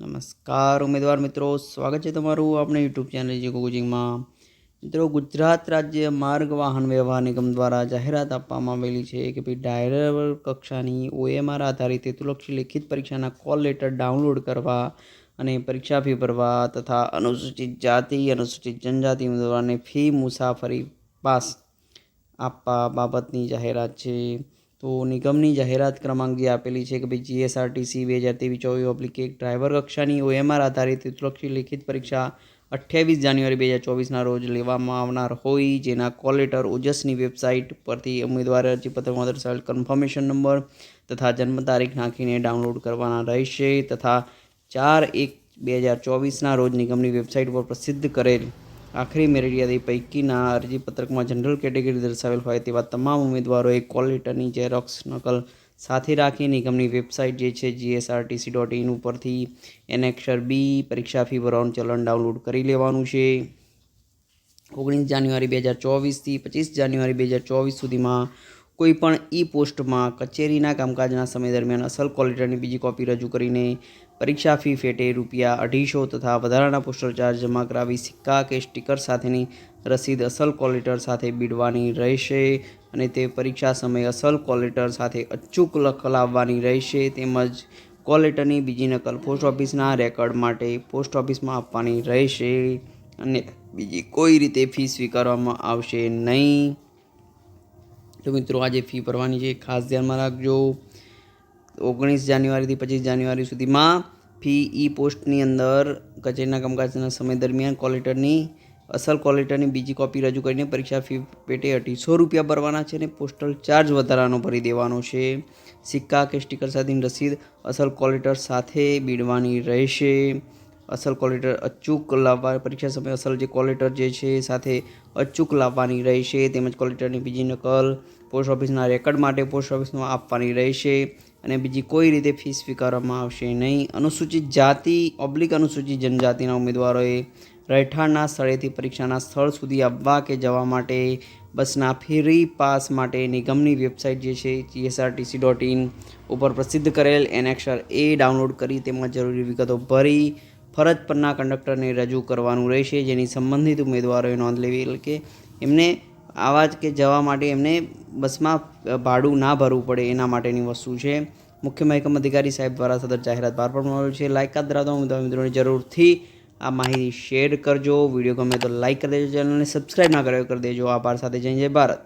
નમસ્કાર, ઉમેદવાર મિત્રો. સ્વાગત છે તમારું આપણે યુટ્યુબ ચેનલ જે કોચિંગમાં મિત્રો, ગુજરાત રાજ્ય માર્ગ વાહન વ્યવહાર નિગમ દ્વારા જાહેરાત આપવામાં આવેલી છે કે ભાઈ ડ્રાઈવર કક્ષાની ઓએમઆર આધારિત હેતુલક્ષી લેખિત પરીક્ષાના કોલ લેટર ડાઉનલોડ કરવા અને પરીક્ષા ફી ભરવા તથા અનુસૂચિત જાતિ, અનુસૂચિત જનજાતિ ઉમેદવારને ફી મુસાફરી પાસ આપવા બાબતની જાહેરાત છે. તો નિગમની જાહેરાત ક્રમાંક જે આપેલી છે કે ભાઈ જીએસઆરટીસી બે હજાર ત્રેવીસ ચોવીસ ઓબ્લિક એક ડ્રાઈવર કક્ષાની ઓએમઆર આધારિત ઉત્તરક્ષી લિખિત પરીક્ષા અઠ્યાવીસ જાન્યુઆરી બે હજાર ચોવીસના રોજ લેવામાં આવનાર હોય, જેના કોલ લેટર ઓજસની વેબસાઇટ પરથી ઉમેદવારે અરજીપત્રમાં દર્શાવેલ કન્ફર્મેશન નંબર તથા જન્મ તારીખ નાખીને ડાઉનલોડ કરવાના રહેશે તથા ચાર એક બે હજાર ચોવીસના રોજ નિગમની વેબસાઇટ પર પ્રસિદ્ધ કરેલ આખરી મેરિટ પૈકીના અરજીપત્રકમાં જનરલ કેટેગરી દર્શાવેલ હોય તેવા તમામ ઉમેદવારોએ કોલ લેટરની ઝેરોક્સ નકલ સાથે રાખી નિગમની વેબસાઇટ જે છે જીએસઆરટીસી ડોટ ઇન ઉપરથી એનેક્સર બી પરીક્ષા ફી ભરવાનું ચલણ ડાઉનલોડ કરી લેવાનું છે. ઓગણીસ જાન્યુઆરી બે હજાર ચોવીસથી પચીસ જાન્યુઆરી બે હજાર ચોવીસ સુધીમાં કોઈ પણ ઈ પોસ્ટમાં કચેરીના કામકાજના સમય દરમિયાન અસલ ક્વોલિટીની બીજી કોપી રજૂ કરીને પરીક્ષા ફી ફેટે રૂપિયા અઢીસો તથા વધારાના પોસ્ટર ચાર્જ જમા કરાવી સિક્કા કે સ્ટીકર સાથેની રસીદ અસલ ક્વોલિટર સાથે બીડવાની રહેશે અને તે પરીક્ષા સમયે અસલ ક્વોલિટર સાથે અચૂક લખ લાવવાની રહેશે તેમજ કોલ બીજી નકલ પોસ્ટ ઓફિસના રેકોર્ડ માટે પોસ્ટ ઓફિસમાં આપવાની રહેશે અને બીજી કોઈ રીતે ફી સ્વીકારવામાં આવશે નહીં. તો મિત્રો, આજે ફી ભરવાની છે. ખાસ ધ્યાનમાં રાખજો. ઓગણીસ જાન્યુઆરીથી પચીસ જાન્યુઆરી સુધીમાં ફી ઈ પોસ્ટની અંદર કચેરીના કામકાજના સમય દરમિયાન કોલેટરની અસલ કોલેટરની બીજી કોપી રજૂ કરીને પરીક્ષા ફી પેટે અઢીસો રૂપિયા ભરવાના છે અને પોસ્ટલ ચાર્જ વધારાનો ભરી દેવાનો છે. સિક્કા કે સ્ટીકર સાથેની રસીદ અસલ કોલેટર સાથે બીડવાની રહેશે. અસલ કોલેટર અચૂક લાવવા, પરીક્ષા સમયે અસલ જે કોલેટર જે છે સાથે અચૂક લાવવાની રહેશે. તેમજ કોલેટરની બીજી નકલ પોસ્ટ ઓફિસના રેકર્ડ માટે પોસ્ટ ઓફિસમાં આપવાની રહેશે અને બીજી કોઈ રીતે ફી સ્વીકારવામાં આવશે નહીં. અનુસૂચિત જાતિ, ઓબ્લિક અનુસૂચિત જનજાતિના ઉમેદવારોએ રહેઠાણના સ્થળેથી પરીક્ષાના સ્થળ સુધી આવવા કે જવા માટે બસના ફેરી પાસ માટે નિગમની વેબસાઇટ જે છે જીએસઆરટીસી ડોટ ઇન ઉપર પ્રસિદ્ધ કરેલ એનેક્ષર એ ડાઉનલોડ કરી તેમાં જરૂરી વિગતો ભરી ફરજ પરના કંડક્ટરને રજૂ કરવાનું રહેશે, જેની સંબંધિત ઉમેદવારોએ નોંધ લેવી એટલે કે એમને આવા જ કે જવા માટે એમને બસમાં ભાડું ના ભરવું પડે એના માટેની વસ્તુ છે. મુખ્ય મહેકમ અધિકારી સાહેબ દ્વારા સદર જાહેરાત બહાર પાડવામાં આવેલ છે. લાયકાત ધરાવતા ઉમેદવાર મિત્રોને જરૂરથી આ માહિતી શેર કરજો. વીડિયો ગમે તો લાઇક કરી દેજો, ચેનલને સબસ્ક્રાઈબ ના કર્યો કરી દેજો. આભાર સાથે જય જય ભારત.